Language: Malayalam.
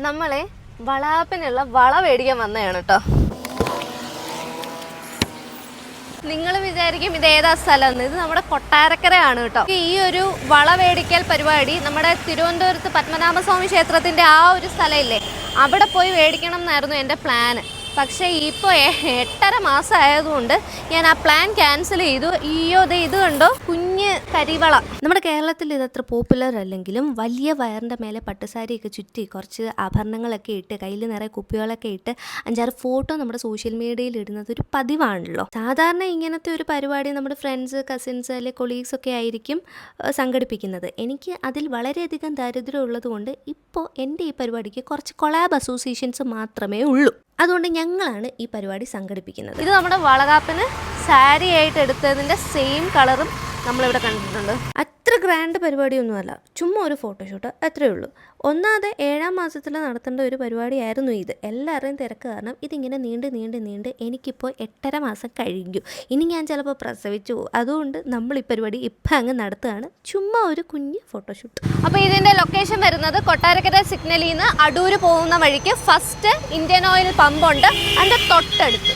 നമ്മളെ വളാപ്പിനുള്ള വള മേടിക്കാൻ വന്നതാണ് കേട്ടോ. നിങ്ങൾ വിചാരിക്കും ഇത് ഏതാ സ്ഥലം എന്ന് ഇത് നമ്മുടെ കൊട്ടാരക്കരയാണ് കേട്ടോ. ഈ ഒരു വള മേടിക്കൽ പരിപാടി നമ്മുടെ തിരുവനന്തപുരത്ത് പത്മനാഭസ്വാമി ക്ഷേത്രത്തിന്റെ ആ ഒരു സ്ഥലമില്ലേ അവിടെ പോയി മേടിക്കണം എന്നായിരുന്നു എന്റെ പ്ലാന് പക്ഷേ ഇപ്പോൾ എട്ടര മാസമായതുകൊണ്ട് ഞാൻ ആ പ്ലാൻ ക്യാൻസൽ ചെയ്തു. ഈയോ ദേ ഇത് കണ്ടോ? കുഞ്ഞ് കരിവള. നമ്മുടെ കേരളത്തിൽ ഇത് അത്ര പോപ്പുലർ അല്ലെങ്കിലും വലിയ വയറിന്റെ മേലെ പട്ടുസാരിയൊക്കെ ചുറ്റി കുറച്ച് ആഭരണങ്ങളൊക്കെ ഇട്ട് കയ്യിൽ നിറയെ കുപ്പികളൊക്കെ ഇട്ട് അഞ്ചാറ് ഫോട്ടോ നമ്മുടെ സോഷ്യൽ മീഡിയയിൽ ഇടുന്നത് ഒരു പതിവാണല്ലോ. സാധാരണ ഇങ്ങനത്തെ ഒരു പരിപാടി നമ്മുടെ ഫ്രണ്ട്സ് കസിൻസ് അല്ലെങ്കിൽ കൊളീഗ്സ് ഒക്കെ ആയിരിക്കും സംഘടിപ്പിക്കുന്നത്. എനിക്ക് അതിൽ വളരെയധികം ദാരിദ്ര്യം ഉള്ളതുകൊണ്ട് ഇപ്പോൾ എന്റെ ഈ പരിപാടിക്ക് കുറച്ച് കൊളാബ് അസോസിയേഷൻസ് മാത്രമേ ഉള്ളൂ. അതുകൊണ്ട് ഞങ്ങളാണ് ഈ പരിപാടി സംഘടിപ്പിക്കുന്നത്. ഇത് നമ്മുടെ വളകാപ്പിന് സാരി ആയിട്ട് എടുത്തതിന്റെ സെയിം കളറും നമ്മളിവിടെ കണ്ടിട്ടുണ്ട്. ഗ്രാൻഡ് പരിപാടിയൊന്നുമല്ല. ചുമ്മാ ഒരു ഫോട്ടോഷൂട്ട് അത്രയേ ഉള്ളൂ. ഒന്നാമത് ഏഴാം മാസത്തിൽ നടത്തേണ്ട ഒരു പരിപാടിയായിരുന്നു ഇത്. എല്ലാവരുടെയും തിരക്ക് കാരണം ഇതിങ്ങനെ നീണ്ട് നീണ്ട് നീണ്ട് എനിക്കിപ്പോൾ എട്ടര മാസം കഴിഞ്ഞു. ഇനി ഞാൻ ചിലപ്പോൾ പ്രസവിച്ചു പോകും. അതുകൊണ്ട് നമ്മൾ ഈ പരിപാടി ഇപ്പം അങ്ങ് നടത്തുകയാണ്. ചുമ്മാ ഒരു കുഞ്ഞ് ഫോട്ടോഷൂട്ട്. അപ്പോൾ ഇതിന്റെ ലൊക്കേഷൻ വരുന്നത് കൊട്ടാരക്കര സിഗ്നലിൽ നിന്ന് അടൂർ പോകുന്ന വഴിക്ക് ഫസ്റ്റ് ഇന്ത്യൻ ഓയിൽ പമ്പുണ്ട് അതിന്റെ തൊട്ടടുത്ത്.